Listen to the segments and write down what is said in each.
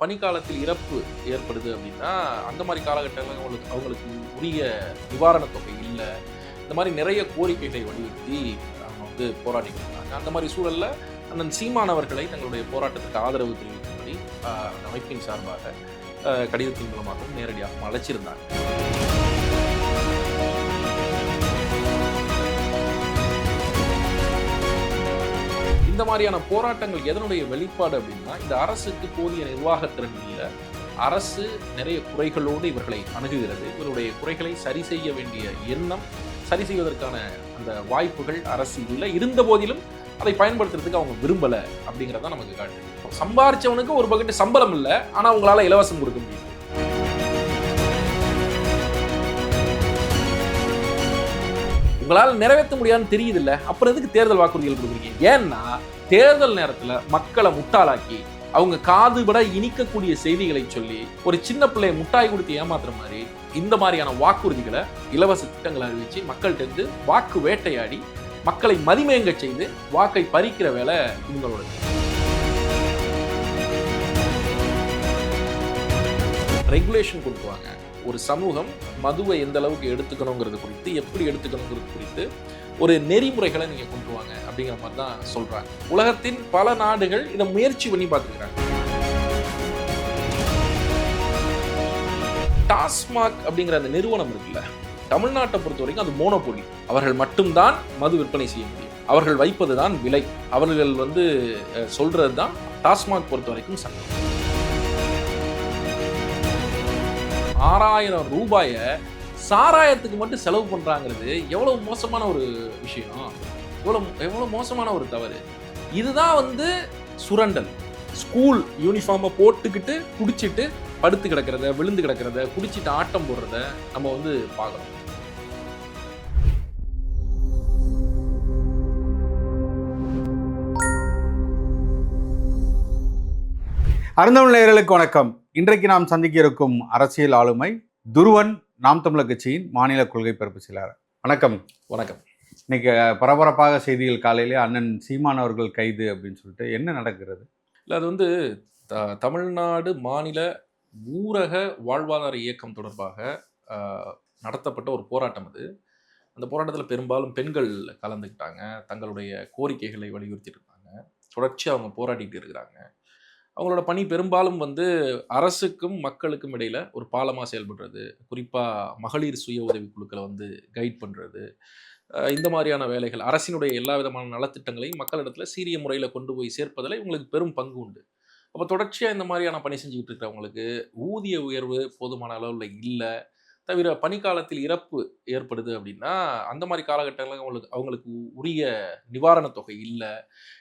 பனிக்காலத்தில் இறப்பு ஏற்படுது அப்படின்னா அந்த மாதிரி காலகட்டங்களில் அவங்களுக்கு அவங்களுக்கு உரிய நிவாரணத் தொகை இல்லை. இந்த மாதிரி நிறைய கோரிக்கைகளை வலியுறுத்தி அவங்க வந்து போராடிட்டு இருந்தாங்க அந்த மாதிரி சூழலில் அண்ணன் சீமானவர்களை தங்களுடைய போராட்டத்துக்கு ஆதரவு தெரிவிக்கும்படி அந்த அமைப்பின் சார்பாக கடிதத்தின் மூலமாகவும் நேரடியாகவும் அழைச்சிருந்தாங்க. இந்த மாதிரியான போராட்டங்கள் எதனுடைய வெளிப்பாடு அப்படின்னா இந்த அரசுக்கு போதிய நிர்வாகத்திறன் இல்லை அரசு நிறைய குறைகளோடு இவர்களை அணுகுகிறது. இவருடைய குறைகளை சரி செய்ய வேண்டிய எண்ணம் சரி செய்வதற்கான அந்த வாய்ப்புகள் அரசு இல்லை. இருந்த போதிலும் அதை பயன்படுத்துறதுக்கு அவங்க விரும்பலை அப்படிங்கிறத நமக்கு காட்டுது. சம்பாரிச்சவனுக்கு ஒரு பக்கெட்டு சம்பளம் இல்லை ஆனால் அவங்களால இலவசம் கொடுக்க முடியும் உங்களால் நிறைவேற்ற முடியாதுன்னு தெரியுது இல்லை அப்புறம் எதுக்கு தேர்தல் வாக்குறுதிகள் கொடுக்குறீங்க? ஏன்னா தேர்தல் நேரத்தில் மக்களை முட்டாளாக்கி அவங்க காது விட இனிக்கக்கூடிய செய்திகளை சொல்லி ஒரு சின்ன பிள்ளைய முட்டாய் கொடுத்து ஏமாத்துற மாதிரி இந்த மாதிரியான வாக்குறுதிகளை இலவச திட்டங்களை அறிவித்து மக்கள்கிட்ட இருந்து வாக்கு வேட்டையாடி மக்களை மதிமயங்க செய்து வாக்கை பறிக்கிற வேலை இவங்களோட ரெகுலேஷன் கொடுத்துவாங்க ஒரு சமூகம் மதுவை எந்த அளவுக்கு எடுத்துக்கணுங்கிறது குறித்து எப்படி எடுத்துக்கணுங்கிறது குறித்து ஒரு நெறிமுறைகளை நீங்கள் கொண்டு வாங்க அப்படிங்கிற மாதிரி தான் சொல்கிறாங்க உலகத்தின் பல நாடுகள் இதை முயற்சி பண்ணி பார்த்துக்கிறாங்க. டாஸ்மாக் அப்படிங்கிற அந்த நிறுவனம் இருக்குல்ல தமிழ்நாட்டை பொறுத்த வரைக்கும் அது மோனோபோலி. அவர்கள் மட்டும்தான் மது விற்பனை செய்ய முடியும். அவர்கள் வைப்பதுதான் விலை. அவர்கள் வந்து சொல்றது தான் டாஸ்மாக் பொறுத்த வரைக்கும் சட்டம். ஆறாயிரம் ரூபாயை சாராயத்துக்கு மட்டும் செலவு பண்ணுறாங்கிறது எவ்வளோ மோசமான ஒரு விஷயம். எவ்வளோ எவ்வளோ மோசமான ஒரு தவறு. இதுதான் வந்து சுரண்டல். ஸ்கூல் யூனிஃபார்மை போட்டுக்கிட்டு குடிச்சிட்டு படுத்து கிடக்கிறத விழுந்து கிடக்கிறத குடிச்சிட்டு ஆட்டம் போடுறத நம்ம வந்து பார்க்குறோம். அருந்தமிழ் நேயர்களுக்கு வணக்கம். இன்றைக்கு நாம் சந்திக்க இருக்கும் அரசியல் ஆளுமை துருவன் நாம் தமிழர் கட்சியின் மாநில கொள்கை பரப்பு செயலாளர். வணக்கம். வணக்கம். இன்னைக்கு பரபரப்பாக செய்திகள் காலையிலே அண்ணன் சீமான் அவர்கள் கைது அப்படின்னு சொல்லிட்டு என்ன நடக்கிறது? இல்லை அது வந்து த தமிழ்நாடு மாநில ஊரக வாழ்வாதார இயக்கம் தொடர்பாக நடத்தப்பட்ட ஒரு போராட்டம் அது. அந்த போராட்டத்தில் பெரும்பாலும் பெண்கள் கலந்துக்கிட்டாங்க. தங்களுடைய கோரிக்கைகளை வலியுறுத்திட்டு இருந்தாங்க தொடர்ச்சி அவங்க போராடிட்டு இருக்கிறாங்க. அவங்களோட பணி பெரும்பாலும் வந்து அரசுக்கும் மக்களுக்கும் இடையில் ஒரு பாலமாக செயல்படுறது குறிப்பாக மகளிர் சுய உதவி குழுக்களை வந்து கைட் பண்ணுறது இந்த மாதிரியான வேலைகள் அரசினுடைய எல்லா விதமான நலத்திட்டங்களையும் மக்களிடத்தில் சீரிய முறையில் கொண்டு போய் சேர்ப்பதில் இவங்களுக்கு பெரும் பங்கு உண்டு. அப்போ தொடர்ச்சியாக இந்த மாதிரியான பணி செஞ்சுக்கிட்டு இருக்கிறவங்களுக்கு ஊதிய உயர்வு போதுமான அளவில் இல்லை தவிர பனிக்காலத்தில் இறப்பு ஏற்படுது அப்படின்னா அந்த மாதிரி காலகட்டங்களில் அவங்களுக்கு அவங்களுக்கு உரிய நிவாரணத் தொகை இல்லை.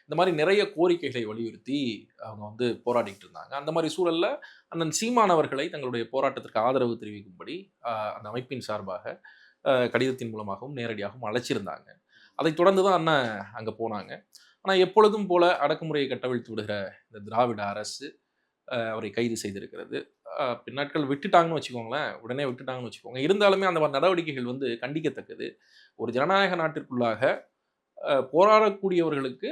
இந்த மாதிரி நிறைய கோரிக்கைகளை வலியுறுத்தி அவங்க வந்து போராடிட்டு இருந்தாங்க. அந்த மாதிரி சூழலில் அண்ணன் சீமானவர்களை தங்களுடைய போராட்டத்திற்கு ஆதரவு தெரிவிக்கும்படி அந்த அமைப்பின் சார்பாக கடிதத்தின் மூலமாகவும் நேரடியாகவும் அழைச்சிருந்தாங்க. அதை தொடர்ந்து தான் அண்ணன் அங்கே போனாங்க. ஆனால் எப்பொழுதும் போல அடக்குமுறையை கட்டவிழ்த்து விடுகிற இந்த திராவிட அரசு அவரை கைது செய்திருக்கிறது. பின்னாட்கள் விட்டுட்டாங்கன்னு வச்சுக்கோங்களேன். உடனே விட்டுட்டாங்கன்னு வச்சுக்கோங்க. இருந்தாலுமே அந்த மாதிரி நடவடிக்கைகள் வந்து கண்டிக்கத்தக்கது. ஒரு ஜனநாயக நாட்டிற்குள்ளாக போராடக்கூடியவர்களுக்கு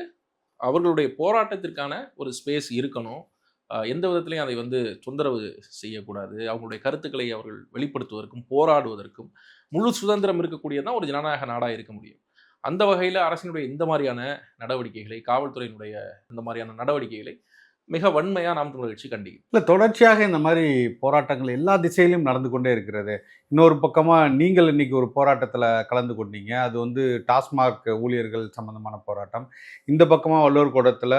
அவர்களுடைய போராட்டத்திற்கான ஒரு ஸ்பேஸ் இருக்கணும். எந்த விதத்திலையும் அதை வந்து தொந்தரவு செய்யக்கூடாது. அவங்களுடைய கருத்துக்களை அவர்கள் வெளிப்படுத்துவதற்கும் போராடுவதற்கும் முழு சுதந்திரம் இருக்கக்கூடியதான் ஒரு ஜனநாயக நாடாக இருக்க முடியும். அந்த வகையில் அரசினுடைய இந்த மாதிரியான நடவடிக்கைகளை காவல்துறையினுடைய இந்த மாதிரியான நடவடிக்கைகளை மிக வன்மையாக நாம் தமிழர் கட்சி கண்டிக்கும் இல்லை தொடர்ச்சியாக இந்த மாதிரி போராட்டங்கள் எல்லா திசையிலும் நடந்து கொண்டே இருக்கிறது. இன்னொரு பக்கமாக நீங்கள் இன்னைக்கு ஒரு போராட்டத்தில் கலந்து கொண்டீங்க. அது வந்து டாஸ்மாக் ஊழியர்கள் சம்பந்தமான போராட்டம். இந்த பக்கமாக வள்ளுவர் கூடத்தில்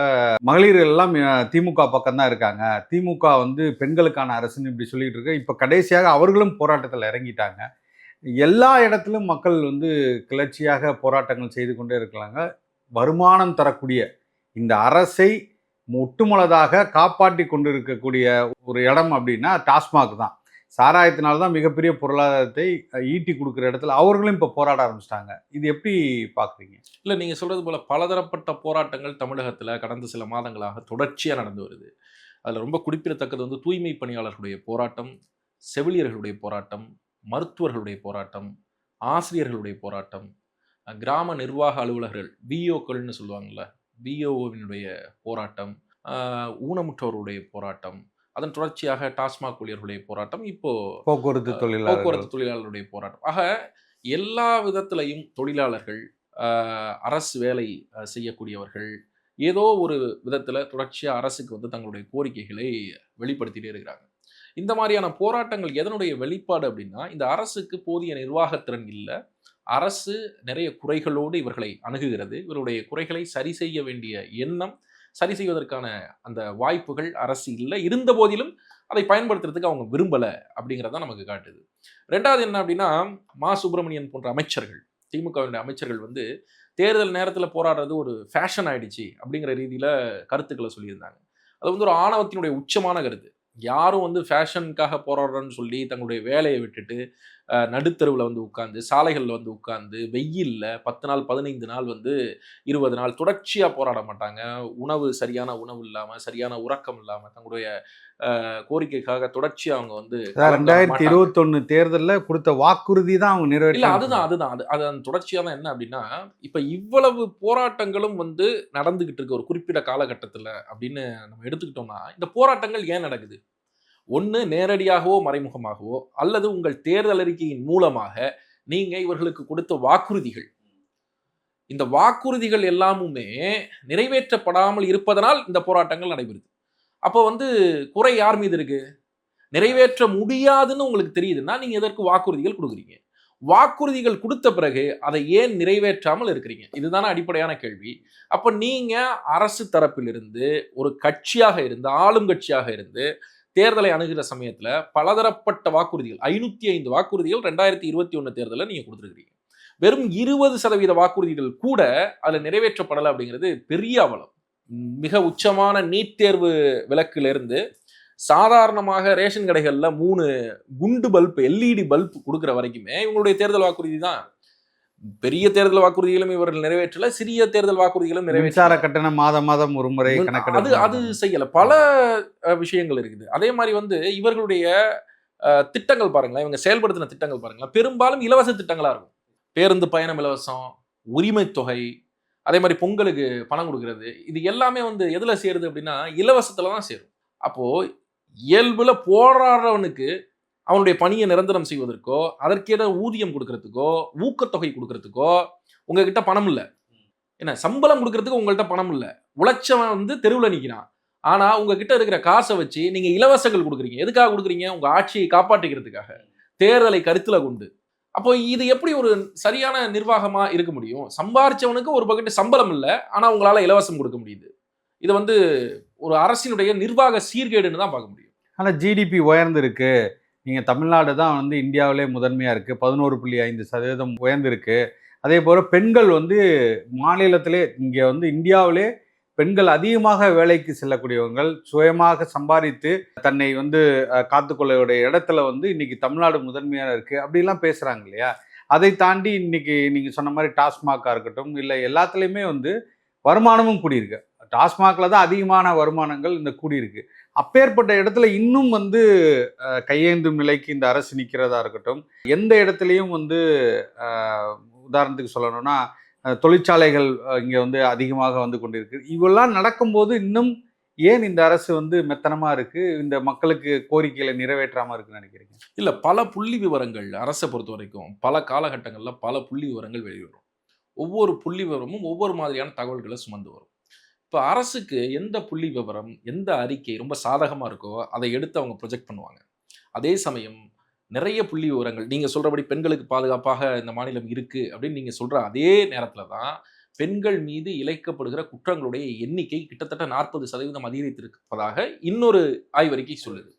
மகளிர்கள் எல்லாம் திமுக பக்கம்தான் இருக்காங்க. திமுக வந்து பெண்களுக்கான அரசுன்னு இப்படி சொல்லிட்டு இருக்கு. இப்போ கடைசியாக அவர்களும் போராட்டத்தில் இறங்கிட்டாங்க. எல்லா இடத்திலும் மக்கள் வந்து கிளர்ச்சியாக போராட்டங்கள் செய்து கொண்டே இருக்கிறாங்க. வருமானம் தரக்கூடிய இந்த அரசை ஒட்டுமுளதாக காப்பாற்றி கொண்டிருக்கக்கூடிய ஒரு இடம் அப்படின்னா டாஸ்மாக் தான். சாராயத்தினால தான் மிகப்பெரிய பொருளாதாரத்தை ஈட்டி கொடுக்குற இடத்துல அவர்களும் இப்போ போராட ஆரம்பிச்சிட்டாங்க. இது எப்படி பார்க்குறீங்க இல்லை நீங்கள் சொல்கிறது போல் பலதரப்பட்ட போராட்டங்கள் தமிழகத்தில் கடந்த சில மாதங்களாக தொடர்ச்சியாக நடந்து வருது. அதில் ரொம்ப குறிப்பிடத்தக்கது வந்து தூய்மை பணியாளர்களுடைய போராட்டம் செவிலியர்களுடைய போராட்டம் மருத்துவர்களுடைய போராட்டம் ஆசிரியர்களுடைய போராட்டம் கிராம நிர்வாக அலுவலர்கள் பிஓக்கள்னு சொல்லுவாங்கள்ல பிஓவினுடைய போராட்டம் ஊனமுற்றோருடைய போராட்டம் அதன் தொடர்ச்சியாக டாஸ்மாக் ஊழியர்களுடைய போராட்டம் இப்போ போக்குவரத்து தொழிலாளர்கள். போக்குவரத்து தொழிலாளர்களுடைய போராட்டம். ஆக எல்லா விதத்திலையும் தொழிலாளர்கள் அரசு வேலை செய்யக்கூடியவர்கள் ஏதோ ஒரு விதத்துல தொடர்ச்சியா அரசுக்கு வந்து தங்களுடைய கோரிக்கைகளை வெளிப்படுத்திட்டே இருக்கிறாங்க. இந்த மாதிரியான போராட்டங்கள் எதனுடைய வெளிப்பாடு அப்படின்னா இந்த அரசுக்கு போதிய நிர்வாகத்திறன் இல்லை அரசு நிறைய குறைகளோடு இவர்களை அணுகுகிறது. இவருடைய குறைகளை சரி செய்ய வேண்டிய எண்ணம் சரி செய்வதற்கான அந்த வாய்ப்புகள் அரசு இல்லை. இருந்த போதிலும் அதை பயன்படுத்துறதுக்கு அவங்க விரும்பலை அப்படிங்கிறத நமக்கு காட்டுது. ரெண்டாவது என்ன அப்படின்னா மா. சுப்பிரமணியன் போன்ற அமைச்சர்கள் திமுகவினுடைய அமைச்சர்கள் வந்து தேர்தல் நேரத்தில் போராடுறது ஒரு ஃபேஷன் ஆயிடுச்சு அப்படிங்கிற ரீதியில் கருத்துக்களை சொல்லியிருந்தாங்க. அது வந்து ஒரு ஆணவத்தினுடைய உச்சமான கருத்து. யாரும் வந்து ஃபேஷனுக்காக போராடுறேன்னு சொல்லி தங்களுடைய வேலையை விட்டுட்டு நடுத்தருவில் வந்து உட்காந்து சாலைகளில் வந்து உட்காந்து வெயில்ல பத்து நாள் பதினைந்து நாள் வந்து இருபது நாள் தொடர்ச்சியாக போராட மாட்டாங்க. உணவு சரியான உணவு இல்லாமல் சரியான உறக்கம் இல்லாமல் தங்களுடைய கோரிக்கைக்காக தொடர்ச்சியாக அவங்க வந்து ரெண்டாயிரத்தி. இருபத்தொன்னு தேர்தல்ல கொடுத்த வாக்குறுதி தான் அவங்க நிறைவேற்ற அதுதான் அதுதான். அது அதன் தொடர்ச்சியா தான் என்ன அப்படின்னா இப்ப இவ்வளவு போராட்டங்களும் வந்து நடந்துகிட்டு இருக்க ஒரு குறிப்பிட்ட காலகட்டத்துல அப்படின்னு நம்ம எடுத்துக்கிட்டோம்னா இந்த போராட்டங்கள் ஏன் நடக்குது? ஒண்ணு நேரடியாகவோ மறைமுகமாகவோ அல்லது உங்கள் தேர்தல் அறிக்கையின் மூலமாக நீங்க இவர்களுக்கு கொடுத்த வாக்குறுதிகள். இந்த வாக்குறுதிகள் எல்லாமுமே நிறைவேற்றப்படாமல் இருப்பதனால் இந்த போராட்டங்கள் நடைபெறுது. அப்போ வந்து குறை யார் மீது இருக்கு? நிறைவேற்ற முடியாதுன்னு உங்களுக்கு தெரியுதுன்னா நீங்க எதற்கு வாக்குறுதிகள் கொடுக்குறீங்க? வாக்குறுதிகள் கொடுத்த பிறகு அதை ஏன் நிறைவேற்றாமல் இருக்கிறீங்க? இதுதானே அடிப்படையான கேள்வி. அப்போ நீங்கள் அரசு தரப்பிலிருந்து ஒரு கட்சியாக இருந்து ஆளும் கட்சியாக இருந்து தேர்தலை அணுகிற சமயத்தில் பலதரப்பட்ட வாக்குறுதிகள் ஐநூற்றி ஐந்து வாக்குறுதிகள் ரெண்டாயிரத்தி இருபத்தி ஒன்று தேர்தலில் நீங்கள் கொடுத்துருக்கிறீங்க. வெறும் இருபது சதவீத வாக்குறுதிகள் கூட அதில் நிறைவேற்றப்படலை அப்படிங்கிறது பெரிய அவலம். மிக உச்சமான நீட் தேர்வு விலக்கிலிருந்து சாதாரணமாக ரேஷன் கடைகள்ல மூணு குண்டு பல்ப் எல்இடி பல்ப் கொடுக்குற வரைக்குமே இவங்களுடைய தேர்தல் வாக்குறுதி தான். பெரிய தேர்தல் வாக்குறுதிகளும் இவர்கள் நிறைவேற்றல சிறிய தேர்தல் வாக்குறுதிகளும் மின்சார நிறைவேற்றல கட்டணம் மாதம் மாதம் ஒரு முறை அது அது செய்யல. பல விஷயங்கள் இருக்குது. அதே மாதிரி வந்து இவர்களுடைய திட்டங்கள் பாருங்களேன். இவங்க செயல்படுத்தின திட்டங்கள் பாருங்களேன். பெரும்பாலும் இலவச திட்டங்களா இருக்கும். பேருந்து பயணம் இலவசம் உரிமை தொகை அதே மாதிரி பொங்கலுக்கு பணம் கொடுக்கறது இது எல்லாமே வந்து எதில் சேருது அப்படின்னா இலவசத்தில் தான் சேரும். அப்போது இயல்பில் போராடுறவனுக்கு அவனுடைய பணியை நிரந்தரம் செய்வதற்கோ அதற்கேற்ற ஊதியம் கொடுக்கறதுக்கோ ஊக்கத்தொகை கொடுக்கறதுக்கோ உங்ககிட்ட பணம் இல்லை. என்ன சம்பளம் கொடுக்கறதுக்கு உங்கள்கிட்ட பணம் இல்லை. உழைச்சவன் வந்து தெருவில் நிற்கிறான் ஆனால் உங்ககிட்ட இருக்கிற காசை வச்சு நீங்கள் இலவசங்கள் கொடுக்குறீங்க. எதுக்காக கொடுக்குறீங்க? உங்கள் ஆட்சியை காப்பாற்றிக்கிறதுக்காக. தேர்தலை கருத்தில் கொண்டு. அப்போ இது எப்படி ஒரு சரியான நிர்வாகமா இருக்க முடியும்? சம்பாரிச்சவனுக்கு ஒரு பக்கெட் சம்பளம் இல்லை ஆனா உங்களால இலவசம் கொடுக்க முடியுது. இது வந்து ஒரு அரசினுடைய நிர்வாக சீர்கேடுன்னு தான் பார்க்க முடியும். ஆனால் ஜிடிபி உயர்ந்திருக்கு. நீங்கள் தமிழ்நாடு தான் வந்து இந்தியாவிலே முதன்மையாக இருக்குது பதினோரு புள்ளி ஐந்து சதவீதம் உயர்ந்திருக்கு. அதே போல் பெண்கள் வந்து மாநிலத்திலே இங்கே வந்து இந்தியாவிலே பெண்கள் அதிகமாக வேலைக்கு செல்லக்கூடியவங்கள் சுயமாக சம்பாதித்து தன்னை வந்து காத்துக்கொள்ளக்கூடிய இடத்துல வந்து இன்னைக்கு தமிழ்நாடு முதன்மையாக இருக்குது அப்படிலாம் பேசுகிறாங்க இல்லையா? அதை தாண்டி இன்னைக்கு நீங்கள் சொன்ன மாதிரி டாஸ்மாகா இருக்கட்டும் இல்லை எல்லாத்துலேயுமே வந்து வருமானமும் கூடியிருக்கு. டாஸ்மாகில் தான் அதிகமான வருமானங்கள் இந்த கூடியிருக்கு. அப்பேற்பட்ட இடத்துல இன்னும் வந்து கையேந்தும் நிலைக்கு இந்த அரசு நிற்கிறதா இருக்கட்டும் எந்த இடத்துலையும் வந்து உதாரணத்துக்கு சொல்லணும்னா தொழிற்சாலைகள் இங்கே வந்து அதிகமாக வந்து கொண்டிருக்கு. இவெல்லாம் நடக்கும்போது இன்னும் ஏன் இந்த அரசு வந்து மெத்தனமாக இருக்குது இந்த மக்களுக்கு கோரிக்கைகளை நிறைவேற்றாமல் இருக்குன்னு நினைக்கிறீங்க? இல்லை பல புள்ளி விவரங்கள் அரசை பொறுத்த வரைக்கும் பல காலகட்டங்களில் பல புள்ளி விவரங்கள் வெளிவரும். ஒவ்வொரு புள்ளி விவரமும் ஒவ்வொரு மாதிரியான தகவல்களை சுமந்து வரும். இப்போ அரசுக்கு எந்த புள்ளி விவரம் எந்த அறிக்கை ரொம்ப சாதகமாக இருக்கோ அதை எடுத்து அவங்க ப்ரொஜெக்ட் பண்ணுவாங்க. அதே சமயம் நிறைய புள்ளி விவரங்கள். நீங்க சொல்றபடி பெண்களுக்கு பாதுகாப்பாக இந்த மாநிலம் இருக்கு அப்படின்னு நீங்க சொல்ற அதே நேரத்துல தான் பெண்கள் மீது இழைக்கப்படுகிற குற்றங்களுடைய எண்ணிக்கை கிட்டத்தட்ட நாற்பது சதவீதம் அதிகரித்திருப்பதாக இன்னொரு ஆய்வறிக்கை சொல்லுது.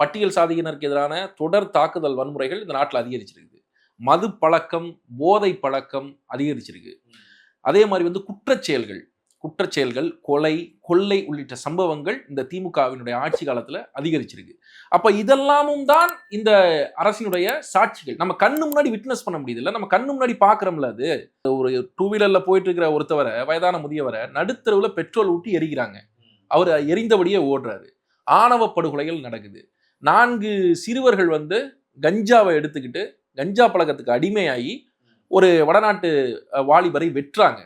பட்டியல் சாதியினருக்கு எதிரான தொடர் தாக்குதல் வன்முறைகள் இந்த நாட்டில் அதிகரிச்சிருக்கு மது பழக்கம் போதை பழக்கம் அதிகரிச்சிருக்கு அதே மாதிரி வந்து குற்றச்செயல்கள் குற்றச்செயல்கள் கொலை கொள்ளை உள்ளிட்ட சம்பவங்கள் இந்த திமுகவினுடைய ஆட்சி காலத்தில் அதிகரிச்சிருக்கு. அப்போ இதெல்லாமும் தான் இந்த அரசினுடைய சாட்சிகள். நம்ம கண்ணு முன்னாடி விட்னஸ் பண்ண முடியுதுல்ல? நம்ம கண்ணு முன்னாடி பார்க்குறோம்ல அது. ஒரு டூ வீலரில் போயிட்டு இருக்கிற ஒருத்தவரை வயதான முதியவரை நடுத்தரவில் பெட்ரோல் ஊட்டி எரிக்கிறாங்க. அவர் எரிந்தபடியே ஓடுறாரு. ஆணவ படுகொலைகள் நடக்குது. நான்கு சிறுவர்கள் வந்து கஞ்சாவை எடுத்துக்கிட்டு கஞ்சா பழக்கத்துக்கு அடிமையாகி ஒரு வடநாட்டு வாலிபரை வெட்டுறாங்க.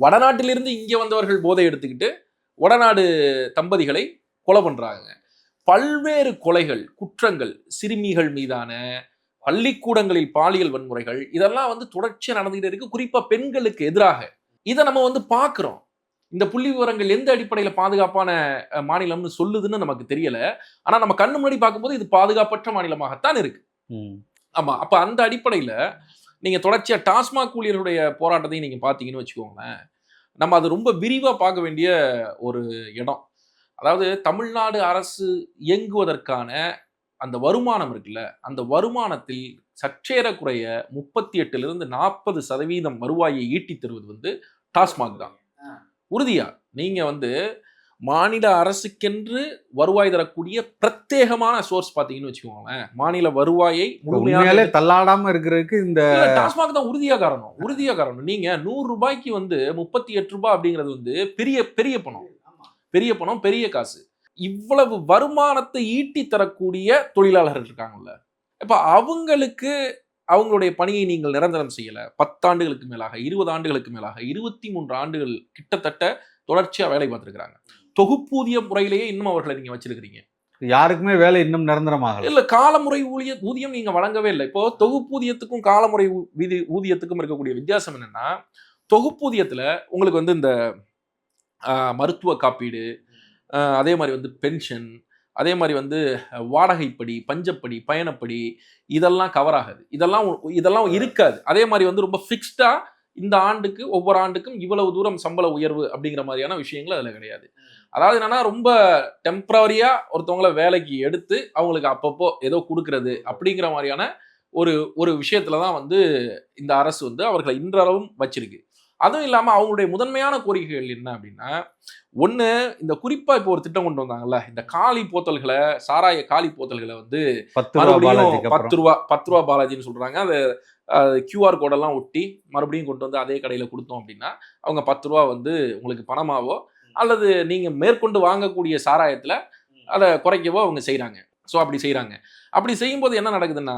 வடநாட்டிலிருந்து இங்கே வந்தவர்கள் போதை எடுத்துக்கிட்டு வடநாடு தம்பதிகளை கொலை பண்றாங்க. பல்வேறு கொலைகள் குற்றங்கள் சிறுமிகள் மீதான பள்ளிக்கூடங்களில் பாலியல் வன்முறைகள் இதெல்லாம் வந்து தொடர்ச்சியா நடந்துகிட்டே இருக்கு. குறிப்பா பெண்களுக்கு எதிராக. இதை நம்ம வந்து பார்க்கிறோம். இந்த புள்ளி விவரங்கள் எந்த அடிப்படையில பாதுகாப்பான மாநிலம்னு சொல்லுதுன்னு நமக்கு தெரியல. ஆனா நம்ம கண்ணு முன்னாடி பார்க்கும்போது இது பாதுகாப்பற்ற மாநிலமாகத்தான் இருக்கு. ம். ஆமா அப்ப அந்த அடிப்படையில நீங்க தொடர்ச்சியா டாஸ்மாக் ஊழியர்களுடைய போராட்டத்தையும் நீங்க பாத்தீங்கன்னு வச்சுக்கோங்களேன் நம்ம அது ரொம்ப விரிவா பார்க்க வேண்டிய ஒரு இடம். அதாவது தமிழ்நாடு அரசு இயங்குவதற்கான அந்த வருமானம் இருக்குல்ல அந்த வருமானத்தில் சற்றேறக்குறைய முப்பத்தி எட்டுல இருந்து நாற்பது சதவீதம் வருவாயை ஈட்டித் தருவது வந்து டாஸ்மாக் தான். உறுதியா நீங்க வந்து மாநில அரசுக்கென்று வருவாய் தரக்கூடிய பிரத்யேகமான சோர்ஸ் பாத்தீங்கன்னு வச்சுக்கோங்களேன். மாநில வருவாயை முழுமையாக உண்மையாலே தள்ளாடாம இருக்கிறதுக்கு இந்த டாஸ்மாக் தான் உறுதியா காரணம். உறுதியா காரணம். நீங்க நூறு ரூபாய்க்கு வந்து முப்பத்தி எட்டு ரூபாய் அப்படிங்கிறது வந்து பெரிய பெரிய பணம். பெரிய பணம் பெரிய காசு. இவ்வளவு வருமானத்தை ஈட்டி தரக்கூடிய தொழிலாளர்கள் இருக்காங்கல்ல. இப்ப அவங்களுக்கு அவங்களுடைய பணியை நீங்கள் நிரந்தரம் செய்யல. பத்தாண்டுகளுக்கு மேலாக இருபது ஆண்டுகளுக்கு மேலாக இருபத்தி மூன்று ஆண்டுகள் கிட்டத்தட்ட தொடர்ச்சியா வேலை பார்த்திருக்கிறாங்க. தொகுப்பூதிய முறையிலேயே இன்னும் அவர்களை நீங்க வச்சிருக்கிறீங்க. யாருக்குமே வேலை இன்னும் நிரந்தரமாகல. இல்ல காலமுறை ஊழிய ஊதியம் நீங்க வழங்கவே இல்லை. இப்போ தொகுப்பூதியத்துக்கும் காலமுறை விதி ஊதியத்துக்கும் இருக்கக்கூடிய வித்தியாசம் என்னன்னா தொகுப்பூதியத்துல உங்களுக்கு வந்து இந்த மருத்துவ காப்பீடு அதே மாதிரி வந்து பென்ஷன் அதே மாதிரி வந்து வாடகைப்படி பஞ்சப்படி பயணப்படி இதெல்லாம் கவர் ஆகாது. இதெல்லாம் இதெல்லாம் இருக்காது. அதே மாதிரி வந்து ரொம்ப ஃபிக்ஸ்டா இந்த ஆண்டுக்கு ஒவ்வொரு ஆண்டுக்கும் இவ்வளவு தூரம் சம்பள உயர்வு அப்படிங்கிற மாதிரியான விஷயங்கள் அதுல கிடையாது. அதாவது என்னன்னா ரொம்ப டெம்பரரியா ஒருத்தவங்கள வேலைக்கு எடுத்து அவங்களுக்கு அப்பப்போ ஏதோ கொடுக்கறது அப்படிங்கிற மாதிரியான ஒரு ஒரு விஷயத்துல தான் வந்து இந்த அரசு வந்து அவர்களை இன்றளவும் வச்சிருக்கு. அதுவும் இல்லாம அவங்களுடைய முதன்மையான கோரிக்கைகள் என்ன அப்படின்னா ஒண்ணு இந்த குறிப்பா இப்போ ஒரு திட்டம் கொண்டு வந்தாங்கல்ல இந்த காலி போத்தல்களை சாராய காலி போத்தல்களை வந்து பத்து ரூபா மறுபடியும் பத்து ரூபா பத்து ரூபா பாலாஜின்னு சொல்றாங்க. அது கியூஆர் கோடெல்லாம் ஒட்டி மறுபடியும் கொண்டு வந்து அதே கடையில கொடுத்தோம் அப்படின்னா அவங்க பத்து ரூபா வந்து உங்களுக்கு பணமாவோ அல்லது நீங்க மேற்கொண்டு வாங்கக்கூடிய சாராயத்துல அதை குறைக்கவோ அவங்க செய்றாங்க. ஸோ அப்படி செய்றாங்க. அப்படி செய்யும்போது என்ன நடக்குதுன்னா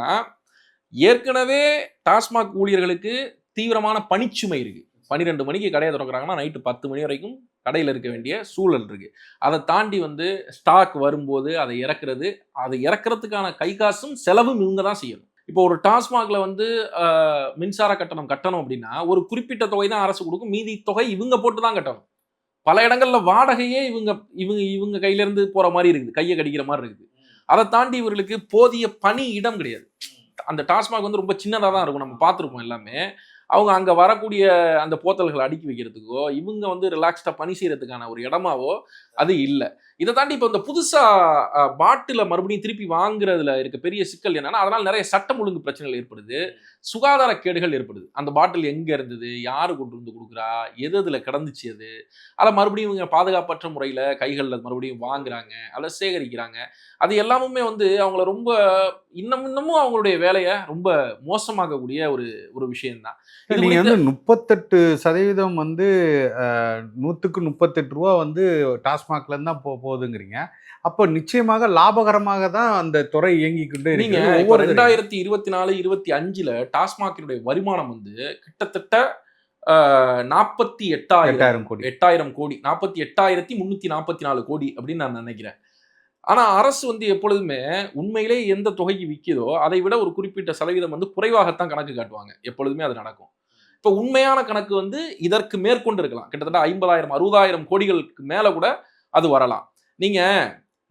ஏற்கனவே டாஸ்மாக் ஊழியர்களுக்கு தீவிரமான பணிச்சுமை இருக்கு. பன்னிரெண்டு மணிக்கு கடையை திறக்கிறாங்கன்னா நைட்டு பத்து மணி வரைக்கும் கடையில் இருக்க வேண்டிய சூழல் இருக்கு. அதை தாண்டி வந்து ஸ்டாக் வரும்போது அதை இறக்குறது அதை இறக்குறதுக்கான கை காசும் செலவும் இவங்க தான் செய்யணும். இப்போ ஒரு டாஸ்மாக்ல வந்து மின்சார கட்டணம் கட்டணும் அப்படின்னா ஒரு குறிப்பிட்ட தொகை தான் அரசு கொடுக்கும். மீதி தொகை இவங்க போட்டு தான் கட்டணும். பல இடங்களில் வாடகையே இவங்க இவங்க இவங்க கையிலேருந்து போகிற மாதிரி இருக்குது. கையை கடிக்கிற மாதிரி இருக்குது. அதை தாண்டி இவர்களுக்கு போதிய பணி இடம் கிடையாது. அந்த டாஸ்மாக் வந்து ரொம்ப சின்னதாக தான் இருக்கும். நம்ம பார்த்துருப்போம் எல்லாமே. அவங்க அங்கே வரக்கூடிய அந்த போத்தல்களை அடுக்கி வைக்கிறதுக்கோ இவங்க வந்து ரிலாக்ஸ்டாக பணி செய்கிறதுக்கான ஒரு இடமாவோ அது இல்லை. இதை தாண்டி இப்போ இந்த புதுசாக பாட்டில மறுபடியும் திருப்பி வாங்குறதுல இருக்க பெரிய சிக்கல் என்னன்னா அதனால நிறைய சட்டம் ஒழுங்கு பிரச்சனைகள் ஏற்படுது. சுகாதார கேடுகள் ஏற்படுது. அந்த பாட்டில் எங்க இருந்தது? யாரு கொண்டு வந்து கொடுக்குறா? எது அதுல கிடந்துச்சு அது? அதை மறுபடியும் இவங்க பாதுகாப்பற்ற முறையில கைகளில் மறுபடியும் வாங்குறாங்க அதை சேகரிக்கிறாங்க. அது எல்லாமுமே வந்து அவங்கள ரொம்ப இன்னும் இன்னமும் அவங்களுடைய வேலையை ரொம்ப மோசமாக்கக்கூடிய ஒரு ஒரு விஷயம்தான். இது நீங்க குறித்து- வந்து முப்பத்தெட்டு சதவீதம் வந்து நூத்துக்கு முப்பத்தெட்டு ரூபா வந்து டாஸ்மாக்ல இருந்து தான் போ போகுதுங்கிறீங்க. அப்போ நிச்சயமாக லாபகரமாக தான் அந்த துறை இயங்கிக்கிட்டே நீங்க ஒவ்வொரு ரெண்டாயிரத்தி இருபத்தி நாலு இருபத்தி அஞ்சுல டாஸ்மாகினுடைய வருமானம் வந்து கிட்டத்தட்ட நாற்பத்தி எட்டாயிரம் எட்டாயிரம் கோடி. எட்டாயிரம் கோடி. நாற்பத்தி எட்டாயிரத்தி முன்னூத்தி நாற்பத்தி நாலு கோடி அப்படின்னு நான் நினைக்கிறேன். ஆனா அரசு வந்து எப்பொழுதுமே உண்மையிலே எந்த தொகைக்கு விற்கிதோ அதை விட ஒரு குறிப்பிட்ட சதவீதம் வந்து குறைவாகத்தான் கணக்கு காட்டுவாங்க. எப்பொழுதுமே அது நடக்கும். இப்போ உண்மையான கணக்கு வந்து இதற்கு மேற்கொண்டு இருக்கலாம். கிட்டத்தட்ட ஐம்பதாயிரம் அறுபதாயிரம் கோடிகளுக்கு மேல கூட அது வரலாம். நீங்க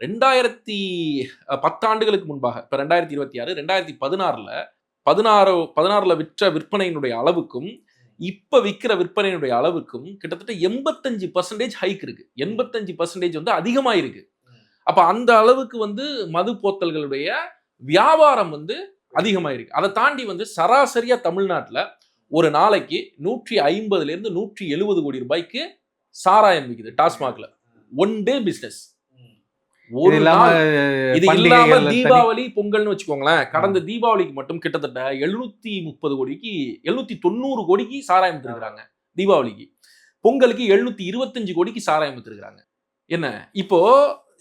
ரெண்டாயிரத்தி பத்தாண்டுகளுக்கு முன்பாக இப்போ ரெண்டாயிரத்தி இருபத்தி ஆறு ரெண்டாயிரத்தி பதினாறுல பதினாறு பதினாறுல விற்ற விற்பனையினுடைய அளவுக்கும் இப்ப விற்கிற விற்பனையினுடைய அளவுக்கும் கிட்டத்தட்ட எண்பத்தஞ்சு பர்சன்டேஜ் ஹைக் இருக்கு. எண்பத்தஞ்சு பர்சன்டேஜ் வந்து அதிகமா இருக்கு. அப்ப அந்த அளவுக்கு வந்து மது போத்தல்களுடைய வியாபாரம் வந்து அதிகமாயிருக்கு அதை தாண்டி வந்து சராசரியா தமிழ்நாட்டுல ஒரு நாளைக்கு நூற்றி ஐம்பதுல இருந்து நூற்றி எழுபது கோடி ரூபாய்க்கு சாராயம் விக்குது டாஸ்மாக்ல. ஒன் டே பிசினஸ் இது ஒரு இது இல்லாம தீபாவளி பொங்கல்னு வச்சுக்கோங்களேன். கடந்த தீபாவளிக்கு மட்டும் கிட்டத்தட்ட எழுநூத்தி முப்பது கோடிக்கு எழுநூத்தி தொண்ணூறு கோடிக்கு சாராயம் வித்துருக்காங்க தீபாவளிக்கு. பொங்கலுக்கு எழுநூத்தி இருபத்தஞ்சு கோடிக்கு சாராயம் வித்துருக்காங்க என்ன? இப்போ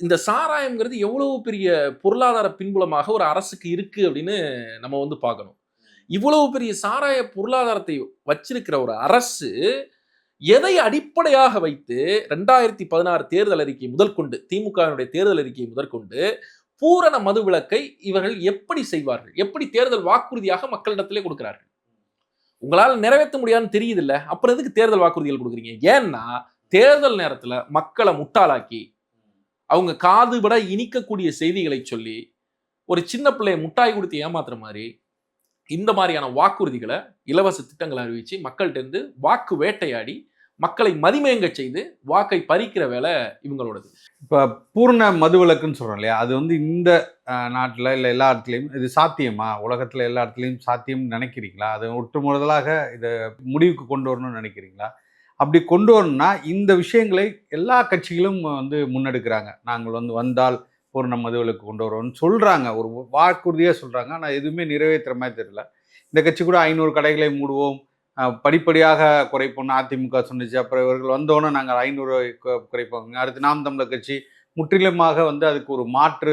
இந்த சாராயம்ங்கிறது எவ்வளவு பெரிய பொருளாதார பின்புலமாக ஒரு அரசுக்கு இருக்கு அப்படின்னு நம்ம வந்து பார்க்கணும். இவ்வளவு பெரிய சாராய பொருளாதாரத்தை வச்சிருக்கிற ஒரு அரசு எதை அடிப்படையாக வைத்து ரெண்டாயிரத்தி பதினாறு தேர்தல் அறிக்கை முதல் கொண்டு திமுகவினுடைய தேர்தல் அறிக்கை முதற்கொண்டு பூரண மதுவிலக்கை இவர்கள் எப்படி செய்வார்கள்? எப்படி தேர்தல் வாக்குறுதியாக மக்களிடத்திலே கொடுக்கிறார்கள்? உங்களால் நிறைவேற்ற முடியாதுன்னு தெரியுதுல்ல? அப்புறம் எதுக்கு தேர்தல் வாக்குறுதிகள் கொடுக்குறீங்க? ஏன்னா தேர்தல் நேரத்தில் மக்களை முட்டாளாக்கி அவங்க காதுபட இனிக்கக்கூடிய செய்திகளை சொல்லி ஒரு சின்ன பிள்ளைய முட்டாய் கொடுத்து ஏமாத்துற மாதிரி இந்த மாதிரியான வாக்குறுதிகளை இலவச திட்டங்களை அறிவித்து மக்கள்கிட்ட இருந்து வாக்கு வேட்டையாடி மக்களை மதிமயங்க செய்து வாக்கை பறிக்கிற வேலை இவங்களோடது. இப்போ பூர்ண மதுவிலக்குன்னு சொல்கிறோம் இல்லையா? அது வந்து இந்த நாட்டில் இல்லை எல்லா இடத்துலையும் இது சாத்தியமா? உலகத்தில் எல்லா இடத்துலையும் சாத்தியம்னு நினைக்கிறீங்களா? அது ஒட்டுமுதலாக இதை முடிவுக்கு கொண்டு வரணும்னு நினைக்கிறீங்களா? அப்படி கொண்டு வரணும்னா இந்த விஷயங்களை எல்லா கட்சிகளும் வந்து முன்னெடுக்கிறாங்க. நாங்கள் வந்து வந்தால் பூர்ண மதுவிலக்கு கொண்டு வரோம்னு சொல்கிறாங்க ஒரு வாக்குறுதியாக சொல்கிறாங்க ஆனால் எதுவுமே நிறைவேற்றுற மாதிரி தெரியல. இந்த கட்சி கூட ஐநூறு கடைகளை மூடுவோம். படிப்படியாக குறைப்போம்னு அதிமுக சொன்னிச்சு. அப்புறம் இவர்கள் வந்தோன்னே நாங்கள் ஐநூறு குறைப்போங்க அடுத்து நாம் தமிழர் கட்சி முற்றிலுமாக வந்து அதுக்கு ஒரு மாற்று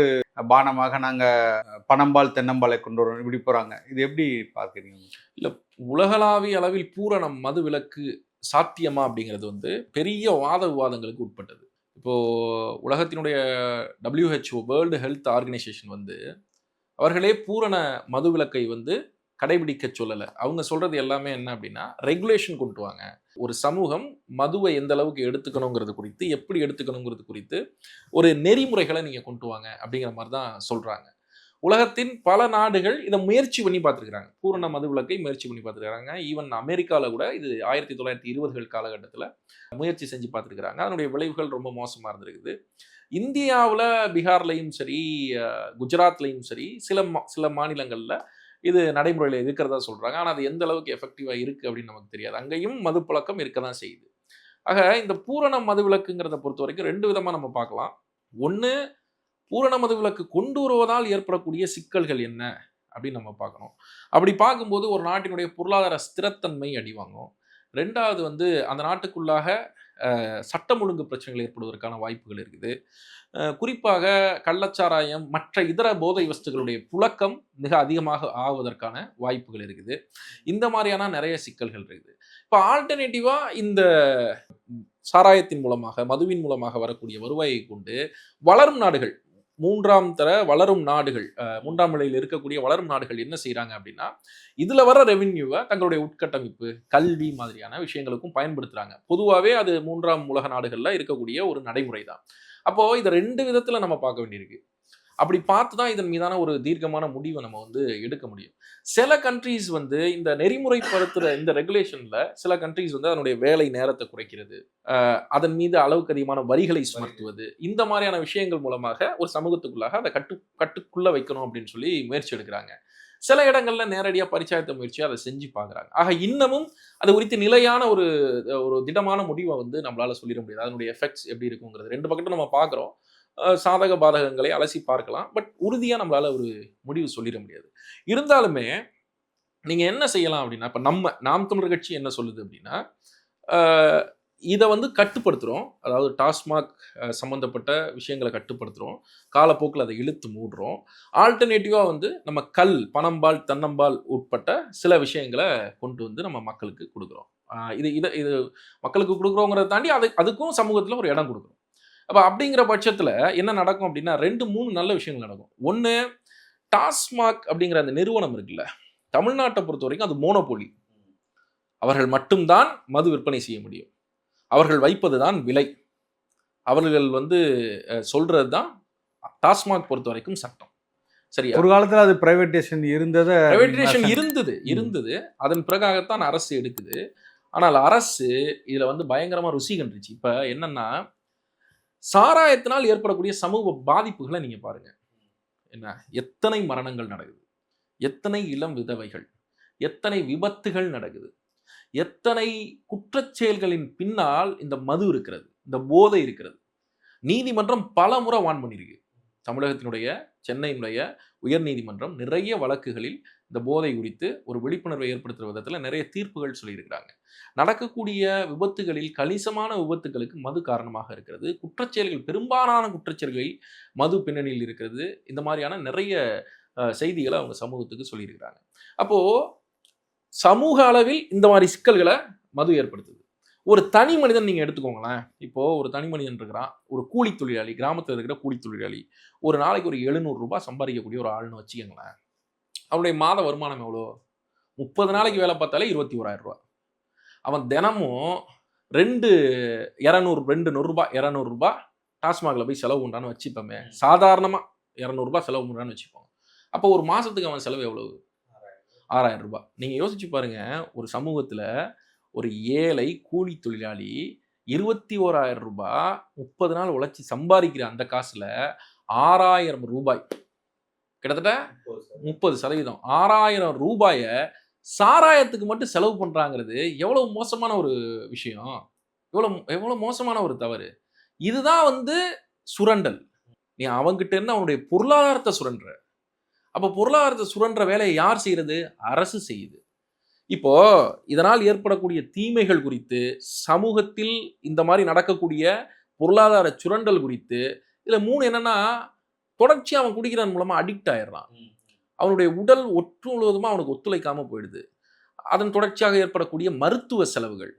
பானமாக நாங்கள் பணம்பால் தென்னம்பாலை கொண்டு வரோம் இப்படி போகிறாங்க இது எப்படி பார்க்குறீங்க? இல்லை உலகளாவிய அளவில் பூரணம் மது விலக்கு சாத்தியமா அப்படிங்கிறது வந்து பெரிய வாத விவாதங்களுக்கு உட்பட்டது. இப்போது உலகத்தினுடைய டபிள்யூஹெச்ஓ வேர்ல்டு ஹெல்த் ஆர்கனைசேஷன் வந்து அவர்களே பூரண மது விலக்கை வந்து கடைபிடிக்க சொல்லலை. அவங்க சொல்கிறது எல்லாமே என்ன அப்படின்னா ரெகுலேஷன் கொண்டு வாங்க. ஒரு சமூகம் மதுவை எந்த அளவுக்கு எடுத்துக்கணுங்கிறது குறித்து எப்படி எடுத்துக்கணுங்கிறது குறித்து ஒரு நெறிமுறைகளை நீங்கள் கொண்டு வாங்க அப்படிங்கிற மாதிரி தான் சொல்கிறாங்க உலகத்தின் பல நாடுகள் இதை முயற்சி பண்ணி பார்த்துருக்குறாங்க. பூரண மது விளக்கை முயற்சி பண்ணி பார்த்துருக்காங்க ஈவன் அமெரிக்காவில் கூட இது ஆயிரத்தி தொள்ளாயிரத்தி இருபதுகள் காலகட்டத்தில் முயற்சி செஞ்சு பார்த்துருக்குறாங்க. அதனுடைய விளைவுகள் ரொம்ப மோசமாக இருந்திருக்குது. இந்தியாவில் பீகார்லையும் சரி குஜராத்லையும் சரி சில மா சில மாநிலங்களில் இது நடைமுறையில் இருக்கிறதா சொல்கிறாங்க ஆனால் அது எந்த அளவுக்கு எஃபெக்டிவாக இருக்குது அப்படின்னு நமக்கு தெரியாது. அங்கேயும் மதுப்பழக்கம் இருக்க தான் செய்யுது. ஆக இந்த பூரண மதுவிலக்குங்கிறத பொறுத்த வரைக்கும் ரெண்டு விதமாக நம்ம பார்க்கலாம். ஒன்று பூரண மதுவிலக்கு கொண்டு வருவதால் ஏற்படக்கூடிய சிக்கல்கள் என்ன அப்படின்னு நம்ம பார்க்கணும். அப்படி பார்க்கும்போது ஒரு நாட்டினுடைய பொருளாதார ஸ்திரத்தன்மை அடிவாங்கும். ரெண்டாவது வந்து அந்த நாட்டுக்குள்ளாக சட்டம் ஒழுங்கு பிரச்சனைகள் ஏற்படுவதற்கான வாய்ப்புகள் இருக்குது. குறிப்பாக கள்ளச்சாராயம் மற்ற இதர போதை வஸ்துகளுடைய புழக்கம் மிக அதிகமாக ஆவதற்கான வாய்ப்புகள் இருக்குது. இந்த மாதிரியான நிறைய சிக்கல்கள் இருக்குது. இப்போ ஆல்டர்னேட்டிவாக இந்த சாராயத்தின் மூலமாக மதுவின் மூலமாக வரக்கூடிய வருவாயை கொண்டு வளரும் நாடுகள் மூன்றாம் தர வளரும் நாடுகள் அஹ், மூன்றாம் நிலையில் இருக்கக்கூடிய வளரும் நாடுகள் என்ன செய்றாங்க அப்படின்னா இதுல வர ரெவென்யூவை தங்களுடைய உட்கட்டமைப்பு கல்வி மாதிரியான விஷயங்களுக்கும் பயன்படுத்துறாங்க. பொதுவாகவே அது மூன்றாம் உலக நாடுகள்ல இருக்கக்கூடிய ஒரு நடைமுறை தான் அப்போ இதை ரெண்டு விதத்துல நம்ம பார்க்க வேண்டியிருக்கு. அப்படி பார்த்து தான் இதன் மீதான ஒரு தீர்க்கமான முடிவை நம்ம வந்து எடுக்க முடியும். சில கண்ட்ரீஸ் வந்து இந்த நெறிமுறைப்படுத்துற இந்த ரெகுலேஷன்ல சில கண்ட்ரீஸ் வந்து அதனுடைய வேலை நேரத்தை குறைக்கிறது. அதன் மீது அளவுக்கு அதிகமான வரிகளை சுமத்துவது. இந்த மாதிரியான விஷயங்கள் மூலமாக ஒரு சமூகத்துக்குள்ளாக அதை கட்டு கட்டுக்குள்ள வைக்கணும் அப்படின்னு சொல்லி முயற்சி எடுக்கிறாங்க. சில இடங்கள்ல நேரடியாக பரிச்சாயத்த முயற்சி அதை செஞ்சு பார்க்குறாங்க. ஆக இன்னமும் அது குறித்து நிலையான ஒரு ஒரு திடமான முடிவை வந்து நம்மளால சொல்லிட முடியாது. அதனுடைய எஃபெக்ட்ஸ் எப்படி இருக்குங்கிறது. ரெண்டு பக்கத்தும் நம்ம பார்க்குறோம். சாதக பாதகங்களை அலசி பார்க்கலாம். பட் உறுதியாக நம்மளால ஒரு முடிவு சொல்லிட முடியாது. இருந்தாலுமே நீங்கள் என்ன செய்யலாம் அப்படின்னா இப்போ நம்ம நாம் தமிழர் கட்சி என்ன சொல்லுது அப்படின்னா இதை வந்து கட்டுப்படுத்துகிறோம் அதாவது டாஸ்மாக் சம்மந்தப்பட்ட விஷயங்களை கட்டுப்படுத்துகிறோம் காலப்போக்கில் அதை இழுத்து மூடுறோம். ஆல்டர்னேட்டிவாக வந்து நம்ம கல் பணம்பால் தன்னம்பால் உட்பட்ட சில விஷயங்களை கொண்டு வந்து நம்ம மக்களுக்கு கொடுக்குறோம். இது இதை இது மக்களுக்கு கொடுக்குறோங்கிறத தாண்டி அது அதுக்கும் சமூகத்தில் ஒரு இடம் கொடுக்குறோம். அப்போ அப்படிங்கிற பட்சத்தில் என்ன நடக்கும் அப்படின்னா ரெண்டு மூணு நல்ல விஷயங்கள் நடக்கும். ஒன்று டாஸ்மாக் அப்படிங்கிற அந்த நிறுவனம் இருக்குல்ல தமிழ்நாட்டை பொறுத்த வரைக்கும் அது மோனோபோலி. அவர்கள் மட்டும்தான் மது விற்பனை செய்ய முடியும். அவர்கள் வைப்பது தான் விலை. அவர்கள் வந்து சொல்றது தான் டாஸ்மாக் பொறுத்த வரைக்கும் சட்டம். சரியா? ஒரு காலத்துல அது பிரைவேட்டேஷன் இருந்ததை பிரைவேடைசேஷன் இருந்தது இருந்தது. அதன் பிறகாகத்தான் அரசு எடுக்குது. ஆனால் அரசு இதுல வந்து பயங்கரமா ருசி கண்டுச்சு. இப்ப என்னன்னா சாராயத்தினால் ஏற்படக்கூடிய சமூக பாதிப்புகளை நீங்கள் பாருங்கள் என்ன? எத்தனை மரணங்கள் நடக்குது? எத்தனை இளம் விதவைகள்? எத்தனை விபத்துகள் நடக்குது? எத்தனை குற்றச்செயல்களின் பின்னால் இந்த மது இருக்கிறது இந்த போதை இருக்கிறது? நீதிமன்றம் பல முறை வான் பண்ணியிருக்கு. தமிழகத்தினுடைய சென்னையினுடைய உயர்நீதிமன்றம் நிறைய வழக்குகளில் இந்த போதை குறித்து ஒரு விழிப்புணர்வை ஏற்படுத்துகிற விதத்தில் நிறைய தீர்ப்புகள் சொல்லியிருக்கிறாங்க. நடக்கக்கூடிய விபத்துகளில் கணிசமான விபத்துகளுக்கு மது காரணமாக இருக்கிறது. குற்றச்செயல்கள் பெரும்பாலான குற்றச்செயல்களில் மது பின்னணியில் இருக்கிறது. இந்த மாதிரியான நிறைய செய்திகளை அவங்க சமூகத்துக்கு சொல்லியிருக்கிறாங்க. அப்போ சமூக அளவில் இந்த மாதிரி சிக்கல்களை மது ஏற்படுத்துது. ஒரு தனி மனிதன் நீங்க எடுத்துக்கோங்களேன். இப்போ ஒரு தனி மனிதன் இருக்கிறான். ஒரு கூலி தொழிலாளி கிராமத்தில் இருக்கிற கூலி தொழிலாளி ஒரு நாளைக்கு ஒரு எழுநூறு ரூபாய் சம்பாதிக்கக்கூடிய ஒரு ஆள்னு வச்சுக்கோங்களேன். அவனுடைய மாத வருமானம் எவ்வளோ? முப்பது நாளைக்கு வேலை பார்த்தாலே இருபத்தி ஓராயிரம் ரூபாய். அவன் தினமும் ரெண்டு இரநூறு ரெண்டு நூறுரூபா இரநூறுபா டாஸ்மாகில் போய் செலவு உண்டான்னு வச்சுப்போமே. சாதாரணமாக இரநூறுபா செலவு உண்டான்னு வச்சுப்போம். அப்போ ஒரு மாதத்துக்கு அவன் செலவு எவ்வளவு? ஆறாயிரம் ரூபாய். நீங்கள் யோசிச்சு பாருங்க ஒரு சமூகத்தில் ஒரு ஏழை கூலி தொழிலாளி இருபத்தி ஓராயிரம் ரூபாய் முப்பது நாள் உழைச்சி சம்பாதிக்கிற அந்த காசில் ஆறாயிரம் ரூபாய். கிட்டத்தட்ட முப்பது சதவீதம். ஆறாயிரம் ரூபாயை சாராயத்துக்கு மட்டும் செலவு பண்ணுறாங்கிறது எவ்வளவு மோசமான ஒரு விஷயம். எவ்வளோ எவ்வளோ மோசமான ஒரு தவறு. இதுதான் வந்து சுரண்டல். நீ அவன்கிட்ட இருந்து அவனுடைய பொருளாதாரத்தை சுரண்டுற. அப்போ பொருளாதாரத்தை சுரண்டுற வேலையை யார் செய்யறது? அரசு செய்யுது. இப்போ இதனால் ஏற்படக்கூடிய தீமைகள் குறித்து சமூகத்தில் இந்த மாதிரி நடக்கக்கூடிய பொருளாதார சுரண்டல் குறித்து இதுல மூணு என்னன்னா தொடர்ச்சி அவன் குடிக்கிறதன் மூலமா அடிக்ட் ஆயிடுறான். அவனுடைய உடல் ஒற்று முழுவதுமா அவனுக்கு ஒத்துழைக்காம போயிடுது. அதன் தொடர்ச்சியாக ஏற்படக்கூடிய மருத்துவ செலவுகள்.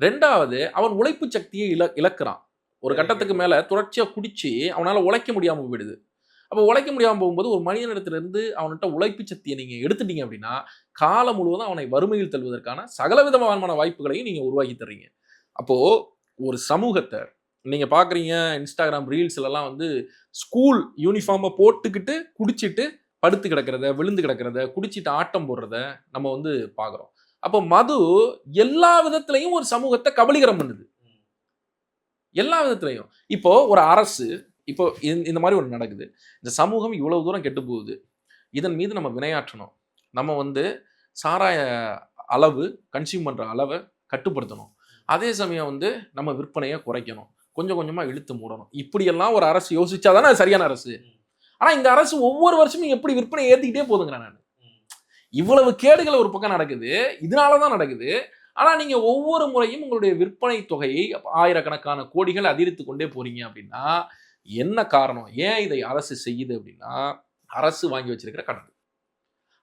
ரெண்டாவது அவன் உழைப்பு சக்தியை இழ இழக்கிறான். ஒரு கட்டத்துக்கு மேல தொடர்ச்சியா குடிச்சு அவனால உழைக்க முடியாம போயிடுது. அப்போ உழைக்க முடியாமல் போகும்போது ஒரு மனிதனிடத்திலிருந்து அவன்கிட்ட உழைப்பு சக்தியை நீங்கள் எடுத்துட்டீங்க அப்படின்னா காலம் முழுவதும் அவனை வறுமையில் தள்ளுவதற்கான சகலவிதமான வாய்ப்புகளையும் நீங்கள் உருவாக்கி தர்றீங்க. அப்போது ஒரு சமூகத்தை நீங்கள் பார்க்குறீங்க இன்ஸ்டாகிராம் ரீல்ஸ்லலாம் வந்து ஸ்கூல் யூனிஃபார்மை போட்டுக்கிட்டு குடிச்சிட்டு படுத்து கிடக்கிறத விழுந்து கிடக்கிறத குடிச்சிட்டு ஆட்டம் போடுறத நம்ம வந்து பார்க்குறோம் அப்போ மது எல்லா விதத்துலையும் ஒரு சமூகத்தை கபலீகரம் பண்ணுது. எல்லா விதத்துலையும். இப்போ ஒரு அரசு இப்போ இந்த- மாதிரி ஒன்று நடக்குது. இந்த சமூகம் இவ்வளவு தூரம் கெட்டு போகுது இதன் மீது நம்ம வினையாற்றணும். நம்ம வந்து சாராய அளவு கன்சியூம் பண்ற அளவை கட்டுப்படுத்தணும். அதே சமயம் வந்து நம்ம விற்பனையை குறைக்கணும். கொஞ்சம் கொஞ்சமா இழுத்து மூடணும். இப்படியெல்லாம் ஒரு அரசு யோசிச்சாதானே அது சரியான அரசு. ஆனா இந்த அரசு ஒவ்வொரு வருஷமும் எப்படி விற்பனை ஏத்திக்கிட்டே போதுங்கிறேன் நான். இவ்வளவு கேடுகள் ஒரு பக்கம் நடக்குது. இதனால தான் நடக்குது. ஆனா நீங்க ஒவ்வொரு முறையும் உங்களுடைய விற்பனை தொகையை ஆயிரக்கணக்கான கோடிகள் அதிகரித்து கொண்டே போறீங்க அப்படின்னா என்ன காரணம்? ஏன் இதை அரசு செய்யுது அப்படின்னா அரசு வாங்கி வச்சிருக்கிற கடன்.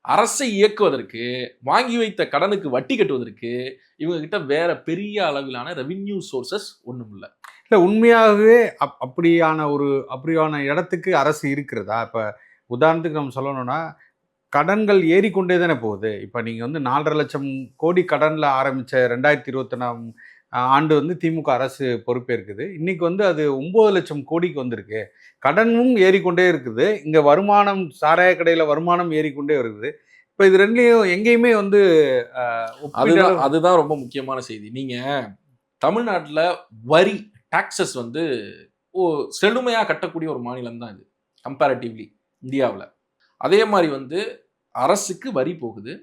அரசை இயக்குவதற்கு வாங்கி வைத்த கடனுக்கு வட்டி கட்டுவதற்கு இவங்க கிட்ட வேற பெரிய அளவிலான ரெவின்யூ சோர்சஸ் ஒன்றும் இல்லை. இல்லை உண்மையாகவே அப் அப்படியான ஒரு அப்படியான இடத்துக்கு அரசு இருக்கிறதா? இப்போ உதாரணத்துக்கு நம்ம சொல்லணும்னா கடன்கள் ஏறிக்கொண்டே தானே போகுது. இப்போ நீங்கள் வந்து நாலரை லட்சம் கோடி கடனில் ஆரம்பித்த ரெண்டாயிரத்தி இருபத்தொன்னாம் ஆண்டு வந்து திமுக அரசு பொறுப்பேற்குது. இன்றைக்கி வந்து அது ஒம்பது லட்சம் கோடிக்கு வந்திருக்கு. கடனும் ஏறிக்கொண்டே இருக்குது. இங்கே வருமானம் சாராய கடையில் வருமானம் ஏறிக்கொண்டே இருக்குது. இப்போ இது ரெண்டுலேயும் எங்கேயுமே வந்து அதுதான் அதுதான் ரொம்ப முக்கியமான செய்தி. நீங்கள் தமிழ்நாட்டில் வரி டாக்ஸஸ் வந்து ஓ செழுமையாக கட்டக்கூடிய ஒரு மாநிலம் தான் இது கம்பேரட்டிவ்லி இந்தியாவில். அதே மாதிரி வந்து அரசுக்கு வரி போகுது.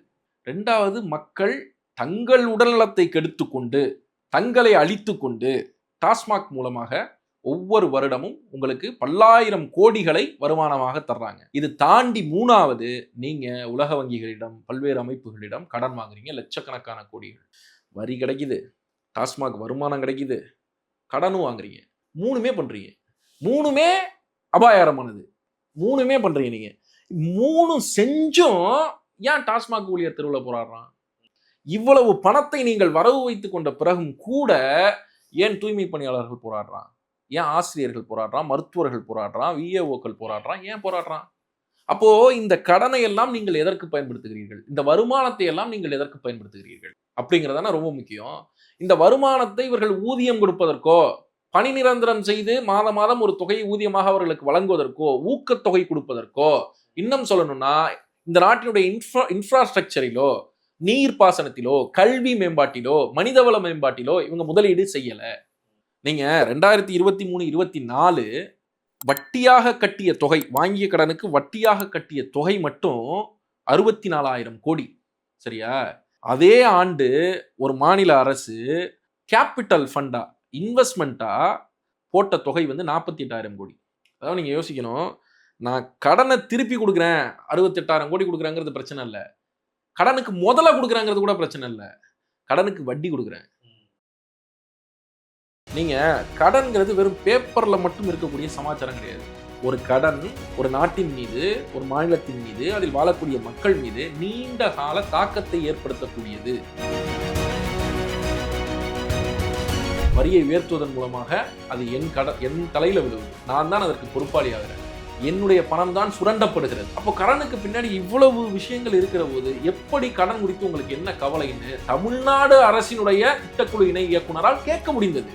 ரெண்டாவது மக்கள் தங்கள் உடல்நலத்தை கெடுத்து கொண்டு தங்களை அழித்து கொண்டு டாஸ்மாக் மூலமாக ஒவ்வொரு வருடமும் உங்களுக்கு பல்லாயிரம் கோடிகளை வருமானமாக தர்றாங்க. இது தாண்டி மூணாவது நீங்க உலக வங்கிகளிடம் பல்வேறு அமைப்புகளிடம் கடன் வாங்குறீங்க. லட்சக்கணக்கான கோடிகள். வரி கிடைக்குது. டாஸ்மாக் வருமானம் கிடைக்குது. கடனும் வாங்குறீங்க. மூணுமே பண்றீங்க. மூணுமே அபாயகரமானது. மூணுமே பண்றீங்க நீங்க. மூணு செஞ்சும் ஏன் டாஸ்மாக் ஊழியர் தெருவில் போராடுறான்? இவ்வளவு பணத்தை நீங்கள் வரவு வைத்து கொண்ட பிறகும் கூட ஏன் தூய்மை பணியாளர்கள் போராடுறான்? ஏன் ஆசிரியர்கள் போராடுறான்? மருத்துவர்கள் போராடுறான்? விஏஓக்கள் போராடுறான்? ஏன் போராடுறான்? அப்போ இந்த கடனை எல்லாம் நீங்கள் எதற்கு பயன்படுத்துகிறீர்கள்? இந்த வருமானத்தை எல்லாம் நீங்கள் எதற்கு பயன்படுத்துகிறீர்கள்? அப்படிங்கிறதான ரொம்ப முக்கியம். இந்த வருமானத்தை இவர்கள் ஊதியம் கொடுப்பதற்கோ பணி நிரந்தரம் செய்து மாத மாதம் ஒரு தொகையை ஊதியமாக அவர்களுக்கு வழங்குவதற்கோ ஊக்கத்தொகை கொடுப்பதற்கோ இன்னும் சொல்லணும்னா இந்த நாட்டினுடைய இன்ஃப்ரா இன்ஃப்ராஸ்ட்ரக்சரிலோ நீர்ப்பாசனத்திலோ கல்வி மேம்பாட்டிலோ மனிதவள மேம்பாட்டிலோ இவங்க முதலீடு செய்யல. நீங்க ரெண்டாயிரத்தி இருபத்தி மூணு இருபத்தி நாலு வட்டியாக கட்டிய தொகை வாங்கிய கடனுக்கு வட்டியாக கட்டிய தொகை மட்டும் அறுபத்தி நாலாயிரம் கோடி. சரியா? அதே ஆண்டு ஒரு மாநில அரசு கேபிட்டல் ஃபண்டா இன்வெஸ்ட்மெண்ட்டா போட்ட தொகை வந்து நாற்பத்தி எட்டாயிரம் கோடி. அதாவது நீங்கள் யோசிக்கணும் நான் கடனை திருப்பி கொடுக்குறேன் அறுபத்தெட்டாயிரம் கோடி கொடுக்குறேங்கிறது பிரச்சனை இல்லை. கடனுக்கு முதல்ல கொடுக்குறாங்கிறது கூட பிரச்சனை இல்லை. கடனுக்கு வட்டி கொடுக்குறேன். நீங்கள் கடன்கிறது வெறும் பேப்பரில் மட்டும் இருக்கக்கூடிய சமாச்சாரம் கிடையாது. ஒரு கடன் ஒரு நாட்டின் மீது ஒரு மாநிலத்தின் மீது அதில் வாழக்கூடிய மக்கள் மீது நீண்ட கால தாக்கத்தை ஏற்படுத்தக்கூடியது. வரியை உயர்த்துவதன் மூலமாக அது என் கட என் தலையில் விழுவது நான் தான் அதற்கு பொறுப்பாளி ஆகிறேன் என்னுடைய பணம் தான் சுரண்டப்படுகிறது. அப்போ கடனுக்கு பின்னாடி இவ்வளவு விஷயங்கள் இருக்கிற போது எப்படி கடன் குறித்து உங்களுக்கு என்ன கவலைன்னு தமிழ்நாடு அரசினுடைய திட்டக்குழு இணை இயக்குனரால் கேட்க முடிந்தது.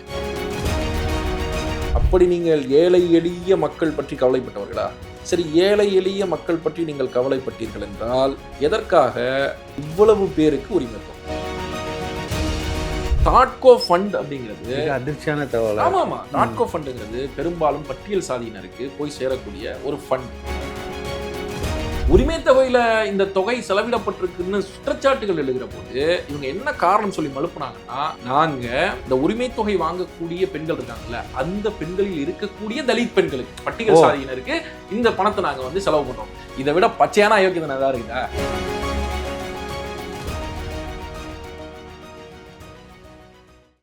அப்படி நீங்கள் ஏழை எளிய மக்கள் பற்றி கவலைப்பட்டவர்களா? சரி ஏழை எளிய மக்கள் பற்றி நீங்கள் கவலைப்பட்டீர்கள் என்றால் எதற்காக இவ்வளவு பேருக்கு உரிமை தாட்கோ ஃபண்ட் அப்படிங்கிறது அதிர்ச்சியான தகவல் ஆமா ஆமா நாட்கோ ஃபண்டுங்கிறது பெரும்பாலும் பட்டியல் சாதியினருக்கு போய் சேரக்கூடிய ஒரு ஃபண்ட் உரிமை தொகையில இந்த தொகை செலவிடப்பட்டிருக்குன்னு குற்றச்சாட்டுகள் எழுகிற போது இவங்க என்ன காரணம் சொல்லி மழுப்புனாங்கன்னா நாங்க இந்த உரிமை தொகை வாங்கக்கூடிய பெண்கள் இருக்காங்கல்ல அந்த பெண்களில் இருக்கக்கூடிய தலித் பெண்களுக்கு பட்டியல். சாதியினருக்கு இந்த பணத்தை நாங்க வந்து செலவு பண்றோம். இதை விட பச்சையான அயோக்கியதனை ஏதாவது இருக்குதா?